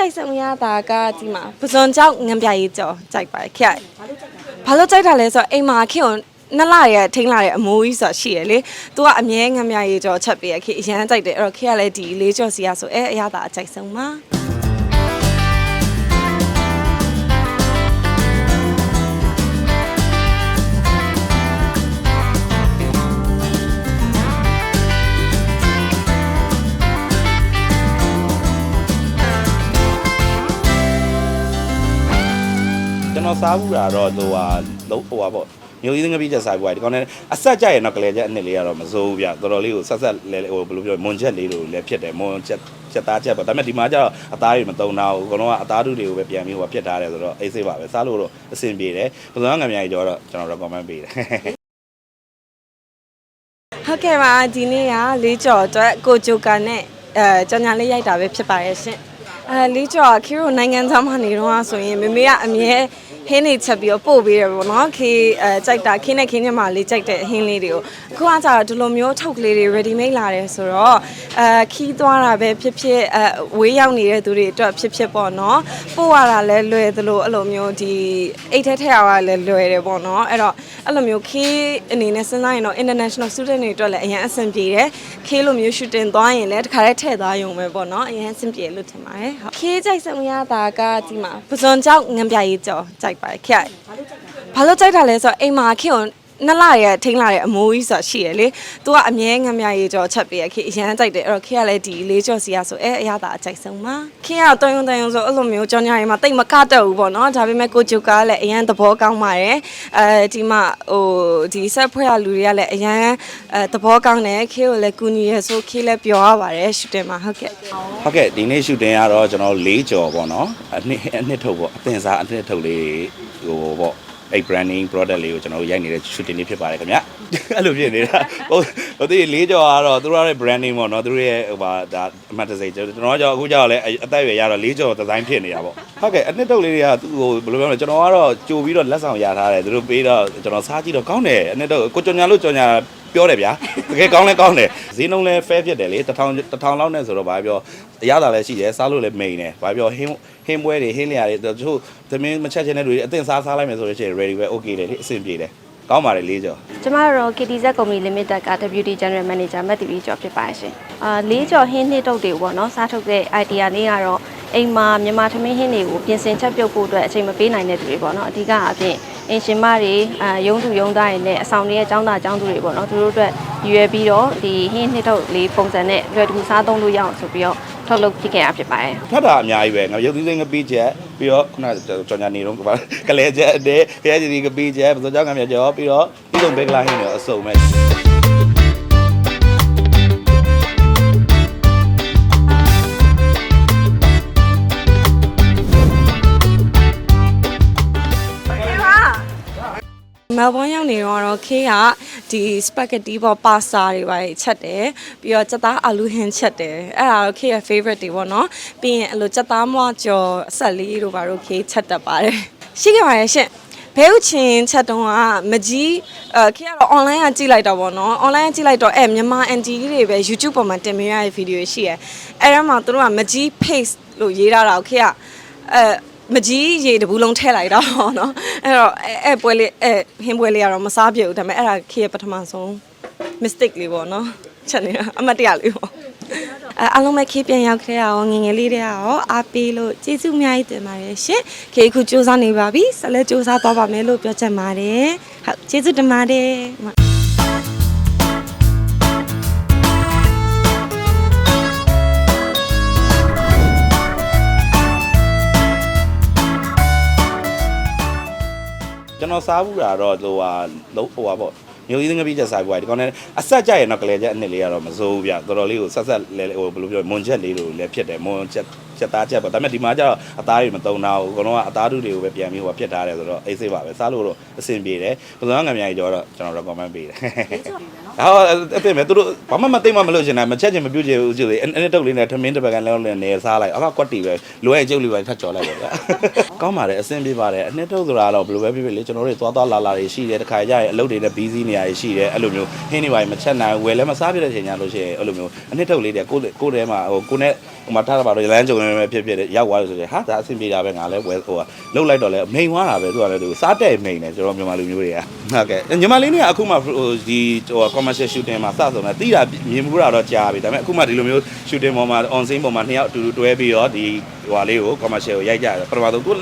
ကြိုက်ဆုံးရတာကဒီမှာပဇွန်ကြောက်ငံပြရေးကြော်ကြိုက်ပါတယ်ခေဘာလို့ကြိုက်တာလဲဆိုတော့အိမ်မှာခေကိုနှစ်လရဲ့ထိန်းလာတဲ့အမိုးကြီးဆိုတာရှိရလေ။ तू ကအမြဲငံပြရေးကြော်ချက်ပေးရခေအရန်ကြိုက်တယ်အဲ့တော့ခေကလည်းဒီလေးကြော်စီရဆိုအဲအရသာအကြိုက်ဆုံးပါ တော်စားဘူးတာတော့ဟိုဟာလုံးဟိုဟာပေါ့မျိုးကြီးငပိချက်စားဘူးပါဒီကောင်နဲ့အဆက်ကြရဲ့တော့ကလေးချက်အနှစ်လေးကတော့မစိုးဘူးဗျတော်တော်လေးကိုဆက်ဆက်လဲဟိုဘယ်လိုပြောမွန်ချက်လေးလိုလည်းဖြစ်တယ်မွန်ချက်ချက်သားချက်ပေါ့ဒါပေမဲ့ဒီမှာကျတော့အသားတွေမတုံတော့ဘူးအကုန်လုံးကအသားတူတွေကိုပဲပြန်ပြီးဟိုဖြစ်ထားတယ်ဆိုတော့အေးဆေးပါပဲစားလို့တော့အဆင်ပြေတယ်ပစုံငံမြိုင်ကျော်တော့ကျွန်တော် recommend ပေးတယ်ဟုတ်ကဲ့ပါဒီနေ့ကလေးကြော်အတွက်ကိုဂျိုကာနဲ့အဲကြောင်ညာလေးရိုက်တာပဲဖြစ်ပါရဲ့ရှင်အဲလေးကြော်ကခေရိုနိုင်ငံသားမှနေတော့ဆိုရင်မမေကအမြဲ ဟင်းနေချက်ပြီးတော့ပို့ပေးတယ်ပေါ့နော်ခေအဲကြိုက်တာခင်းနဲ့ခင်းညမလေးကြိုက်တဲ့ဟင်းလေးတွေကိုအခုကကြာတော့ဒီလိုမျိုးထုတ်ကလေးတွေ ready made လာတယ်ဆိုတော့အဲခီးသွားတာပဲဖြစ်ဖြစ်အဲဝေးရောက်နေတဲ့သူတွေအတွက်ဖြစ်ဖြစ်ပေါ့နော်ပို့ရတာလည်းလွယ်သလိုအဲ့လိုမျိုးဒီအိတ်ထဲထည့်ရတာလည်းလွယ်တယ်ပေါ့နော်အဲ့တော့အဲ့လိုမျိုးခေးအနေနဲ့စဉ်းစားရင်တော့ international student တွေအတွက်လည်းအရင်အဆင်ပြေတယ်ခေးလိုမျိုး shooting သွားရင်လည်းတခါတည်းထည့်သွားရုံပဲပေါ့နော်အရင်အဆင်ပြေလို့ထင်ပါတယ်ဟုတ်ခေးကြိုက်ဆုံးရတာကဒီမှာပဇွန်ကြောက်ငံပြရေးကြော်ကြိုက်ပါတယ်ခေဘာလို့ကြိုက်တာလဲဆိုတော့အိမ်မှာခေကို နှစ်လရဲ့ထိန်းလာတဲ့အမိုးကြီးဆိုတာရှိရလေ။ तू ကအမြဲငံမြရေးကြော်ချက်ပေးရခေအရန်ကြိုက်တယ်အဲ့တော့ခေကလည်းဒီလေးကြော်စီရဆိုအဲအရသာအကြိုက်ဆုံးပါ။ခေကတော့တုံယုံတုံယုံဆိုအဲ့လိုမျိုးကြောင်ညာရီမှာတိတ်မကတက်ဘူးပေါ့နော်။ဒါပေမဲ့ကိုဂျူကာကလည်းအရန်သဘောကောင်းပါတယ်။အဲဒီမှာဟိုဒီဆက်ဖွဲ့ရလူတွေကလည်းအရန်အဲသဘောကောင်းတယ်ခေကိုလည်းကူညီရဆိုခေလည်းပျော်ရပါတယ်ရှူတင်မှာဟုတ်ကဲ့။ဟုတ်ကဲ့ဒီနေ့ shooting ကတော့ကျွန်တော်၄ကြော်ပေါ့နော်အနှစ်အနှစ်ထုတ်ပေါ့အသင်စားအနှစ်ထုတ်လေးဟိုပေါ့ အဲ့ branding product လေးကိုကျွန်တော်တို့ရိုက်နေတဲ့ shooting လေးဖြစ်ပါတယ်ခင်ဗျအဲ့လိုဖြစ်နေတာဟိုဟိုဒီ၄ကြော်ကတော့သူတို့ရဲ့ branding ပေါ့နော်သူတို့ရဲ့ဟိုပါဒါအမှတ်တစိကျွန်တော်ကြောအခုကြောက်လဲအသက်အရွယ်ရတော့၄ကြော်ဒီဇိုင်းဖြစ်နေတာပေါ့ဟုတ်ကဲ့အနှစ်ထုတ်လေးတွေကသူ့ဟိုဘယ်လိုပြောမလဲကျွန်တော်ကတော့ကြိုပြီးတော့လက်ဆောင်ရထားတယ်သူတို့ပေးတော့ကျွန်တော်စားကြည့်တော့ကောင်းတယ်အနှစ်ထုတ်ကိုကြော်ညာလို့ကြော်ညာပြောတယ်ဗျာတကယ်ကောင်းလဲကောင်းတယ်ဈေးနှုန်းလဲ fair ဖြစ်တယ်လေတစ်ထောင်တစ်ထောင်လောက်နဲ့ဆိုတော့ဗာပြော အရသာလည်းရှိတယ်စားလို့လည်းမိန်တယ်ဗာပြောဟင်းဟင်းပွဲတွေဟင်းလျာတွေတချို့သမင်းမချက်ချင်းတဲ့လူတွေအသင်စားစားလိုက်မယ်ဆိုလို့ရှိရင် ready ပဲ okay တယ်လေအဆင်ပြေတယ်ကောင်းပါတယ်လေးကြောကျမတို့ KTZ Company Limited က Deputy General Manager မတ်တီဗီကျော်ဖြစ်ပါတယ်ရှင်။အာလေးကျော်ဟင်းနှစ်တုပ်တွေပေါ့နော်စားထုတ်တဲ့ idea လေးကတော့အိမ်မှာမြန်မာထမင်းဟင်းတွေကိုပြင်ဆင်ချက်ပြုတ်ဖို့အတွက်အချိန်မပေးနိုင်တဲ့သူတွေပေါ့နော်အဓိကအပြင်အင်ရှင်မတွေအာရုံးသူရုံးသားတွေနဲ့အဆောင်တွေရဲ့ចောင်းသားចောင်းသူတွေပေါ့နော်သူတို့အတွက်ရည်ရွယ်ပြီးတော့ဒီဟင်းနှစ်တုပ်လေးပုံစံနဲ့လွယ်ကူစားသုံးလို့ရအောင်ဆိုပြီးတော့ ထုတ်လုပ်ဖြစ်ခဲ့တာဖြစ်ပါတယ်။ထပ်တာအများကြီးပဲငါရုပ်သီးစိမ်းငပိချက်ပြီးတော့ခုနကြော်ညာနေတော့ကပါကလေးချက်အတဲ့ခရကြီးဒီငပိချက်ပစောကြောင့်ကမြကြောပြီးတော့ပြီးတော့ဘက်ကလာဟင်းတွေအစုံမဲ့မဲလ်ဘွန်းရောက်နေတော့ခေးက ဒီစပဂက်တီပေါ့ပါစတာတွေပါချက်တယ်ပြီးတော့ချက်သားအာလူဟင်းချက်တယ်အဲ့ဒါတော့ခေးရဲ့ favorite တွေပေါ့နော်ပြီးရင်အဲ့လိုချက်သားမွားကြော်အဆက်လေးတို့ပါတော့ခေးချက်တတ်ပါတယ်ရှိခဲ့ပါရဲ့ရှင့်ဘဲဥချင်းချက်တုံးကမကြီးအဲခေကတော့ online ကကြည့်လိုက်တော့ဗောနော် online ကကြည့်လိုက်တော့အဲမြန်မာ NT တွေပဲ YouTube ပေါ်မှာတင်ပေးရတဲ့ video တွေရှိရယ်အဲ့ဒါမှသူတို့ကမကြီး paste လို့ရေးထားတာကိုခေကအဲ မကြီးရေတဘူးလုံးထည့်လိုက်တာပေါ့နော်အဲ့တော့အဲအဲပွဲလေးအဲဟင်းပွဲလေးကတော့မစားပြဘူးဒါပေမဲ့အဲ့ဒါခေရဲ့ပထမဆုံး mistake လေးပေါ့နော်ချက်နေတာအမှတ်တရလေးပေါ့အဲအားလုံးပဲခေပြန်ရောက်ခဲ့ရအောင်ငယ်ငယ်လေးတွေကရောအားပေးလို့ကျေးဇူးအများကြီးတင်ပါတယ်ရှင်ခေအခုစူးစမ်းနေပါပြီဆက်လက်စူးစမ်းသွားပါမယ်လို့ပြောချင်ပါတယ်ဟုတ်ကျေးဇူးတင်ပါတယ် တော်စားဘူးတာတော့ဟိုဟာလုံးဟိုဟာပေါ့မျိုးကြီးငပိချက်စားဘူးပါဒီကောင်နဲ့အဆက်ကြရဲ့တော့ကလေးချက်အနှစ်လေးကတော့မစိုးဘူးဗျတော်တော်လေးကိုဆက်ဆက်လဲဟိုဘယ်လိုပြောမွန်ချက်လေးလိုလည်းဖြစ်တယ်မွန်ချက် ချက်သားချက်ပေါ့ဒါပေမဲ့ဒီမှာကျတော့အသားတွေမတုံတော့ဘူးအကုန်လုံးကအသားတူတွေကိုပဲပြန်ပြီးဟိုဖြစ်ထားတယ်ဆိုတော့အေးဆေးပါပဲစားလို့တော့အဆင်ပြေတယ်ပစုံငံမြိုင်ကျော်တော့ကျွန်တော် recommend ပေးတယ်ဟာအဲ့ပြင်မဲ့သူတို့ဘာမှမသိမှမလို့ရှင်တာမချက်ချင်မပြုတ်ချင်ဘူးကြည့်လေအဲ့တုပ်လေးနဲ့ထမင်းတစ်ပကံလုံးနဲ့နေစားလိုက်အခါကွက်တီပဲလွယ်ကျုပ်လေးပဲထတ်ကြော်လိုက်ပါဗျာကောင်းပါတယ်အဆင်ပြေပါတယ်အနှစ်တုပ်ဆိုတာတော့ဘယ်လိုပဲဖြစ်ဖြစ်လေကျွန်တော်တို့သွားသွားလာလာတွေရှိတယ်တခါကြရင်အလုပ်တွေနဲ့ busy နေရာတွေရှိတယ်အဲ့လိုမျိုးဟင်းတွေပါမချက်နိုင်ဝယ်လည်းမစားပြတဲ့ချိန်ညာလို့ရှိရင်အဲ့လိုမျိုးအနှစ်တုပ်လေးတွေကိုကိုကိုထဲမှာဟိုကိုနဲ့ဟိုမှာထားတာပါတော့လမ်းကြုံနေန်ပဲဖြစ်ဖြစ်ရောက်သွားလို့ဆိုရင်ဟာဒါအဆင်ပြေတာပဲငါလည်းဝယ်ဟိုကလုတ်လိုက်တော့လဲမိန်သွားတာပဲသူကလည်းသူစားတဲ့မိန်တယ်ကျွန်တော်မြန်မာလူမျိုးတွေကဟုတ်ကဲ့မြန်မာလေးတွေကအခုမှဟိုဒီဟို commercial shooting မှာစဆုံးတာတိတာမြင်မှုတာတော့ကြာပြီဒါပေမဲ့အခုမှဒီလိုမျိုး shooting ပေါ်မှာ on scene ပေါ်မှာနှစ်ယောက်အတူတူတွဲပြီးတော့ဒီဟိုဟာလေးကို commercial ကိုရိုက်ကြတယ်ပထမဆုံးသူ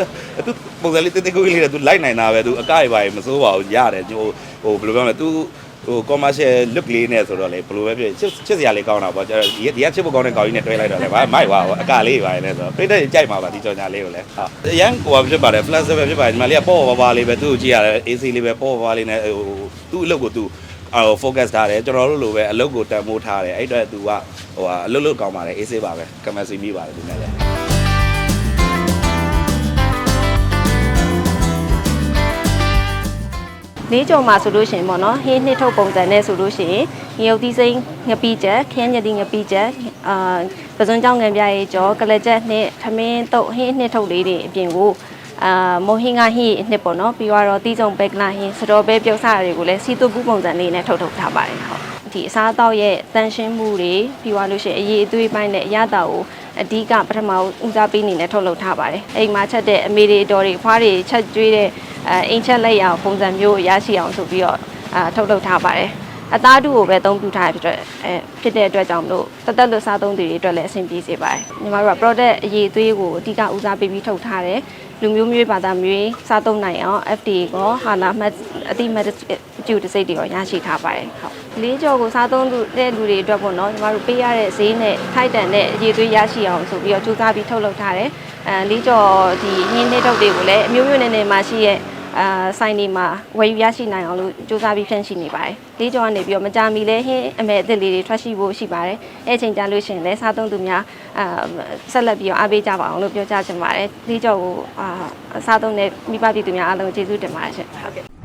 သူပုံစံလေးတိတိကိုကြီးလေးသူလိုက်နိုင်တာပဲသူအကြိုက်ပါရင်မစိုးပါဘူးရတယ်ဟိုဟိုဘယ်လိုပြောမလဲသူ ဟို commercial look လေးနဲ့ဆိုတော့လေဘယ်လိုပဲဖြစ်ချစ်ချစ်စရာလေးကောင်းတာပေါ့ကျွန်တော်ဒီဒီကချစ်ဖို့ကောင်းတဲ့ကောင်းကြီးနဲ့တွဲလိုက်တော့လေဗာမိုက်ပါအကလေးပါလေဆိုတော့ပြိတ္တကြိုက်မှာပါဒီကြော်ညာလေးကိုလည်းဟုတ်အရန်ဟိုပါဖြစ်ပါတယ် flash ပဲဖြစ်ပါတယ်ဒီမှာလေးကပေါ့ပါပါလေးပဲသူ့ကိုကြည့်ရတယ် AC လေးပဲပေါ့ပါပါလေးနဲ့ဟိုသူ့အလုပ်ကိုသူအော် focus ထားတယ်ကျွန်တော်တို့လိုပဲအလုပ်ကိုတန်ဖိုးထားတယ်အဲ့အတွက်သူကဟိုဟာအလုပ်လုပ်ကောင်းပါတယ် AC ပါပဲကမစီမိပါတယ်ဒီနေ့လည်း လေးကြော်မှာဆိုလို့ရှိရင်ပေါ့နော်ဟင်းနှစ်ထုတ်ပုံစံနဲ့ဆိုလို့ရှိရင်ငရုတ်သီးစိမ်းငပိချက်ခင်းညတိငပိချက်အာပစွန်းကြောင့်ငံပြရေးကြောကလချက်နှစ်ထမင်းတုတ်ဟင်းနှစ်ထုတ်လေးတွေအပြင်ကိုအာမိုဟင်းကဟင်းနှစ်ပေါ့နော်ပြီးတော့တီးကြုံဘက်ကလာဟင်းစတော်ပဲပြုတ်စားတွေကိုလည်းစီတုပ်ပူးပုံစံလေးနဲ့ထုတ်ထုတ်ထားပါတယ်ဟုတ် ဒီအစားအသောက်ရဲ့တန်ရှင်းမှုတွေပြီးသွားလို့ရှိရင်အရေးအသွေးပိုင်းနဲ့အရသာကိုအဓိကပထမဦးစားပေးနေနဲ့ထုတ်လုပ်ထားပါတယ်အိမ်မှာချက်တဲ့အမေတွေတော်တွေဖွားတွေချက်ကျွေးတဲ့အဲအိမ်ချက်လက်ရအောင်ပုံစံမျိုးရရှိအောင်ဆိုပြီးတော့အာထုတ်လုပ်ထားပါတယ် အသားတူကိုပဲအသုံးပြုထားရဖြစ်တဲ့အဲဖြစ်တဲ့အတွက်ကြောင့်မလို့တသက်လွတ်စားသုံးသူတွေအတွက်လည်းအဆင်ပြေစေပါတယ်ညီမတို့က product အရေးအသွေးကိုအဓိကဦးစားပေးပြီးထုတ်ထားတယ်လူမျိုးမျိုးဘာသာမျိုးစားသုံးနိုင်အောင် FDA ကိုဟာလာမှတ်အတိမတ်ကျူတစိတ်တွေရောရရှိထားပါတယ်ဟုတ်လေးကြော်ကိုစားသုံးတဲ့လူတွေအတွက်ပေါ့နော်ညီမတို့ပေးရတဲ့ဈေးနဲ့ထိုက်တန်တဲ့အရေးအသွေးရရှိအောင်ဆိုပြီးတော့ကြိုးစားပြီးထုတ်လုပ်ထားတယ်အဲလေးကြော်ဒီဟင်းနှိမ့်ထုတ်တွေကိုလည်းအမျိုးမျိုးနယ်နယ်မှာရှိရဲ့ အာဆိုင်တွေမှာဝယ်ယူရရှိနိုင်အောင်လို့စူးစမ်းပြီးဖြန့်ရှိနေပါတယ်။လေးကြောကနေပြီးတော့မကြမီလဲဟင်းအမဲအသစ်လေးတွေထွက်ရှိဖို့ရှိပါတယ်။အဲ့အချိန်ကြာလို့ရှိရင်လည်းစားသုံးသူများအာဆက်လက်ပြီးတော့အားပေးကြပါအောင်လို့ပြောကြချင်ပါတယ်။လေးကြောကိုအာစားသုံးတဲ့မိဘပြည်သူများအားလုံးကျေးဇူးတင်ပါတယ်ရှင်။ဟုတ်ကဲ့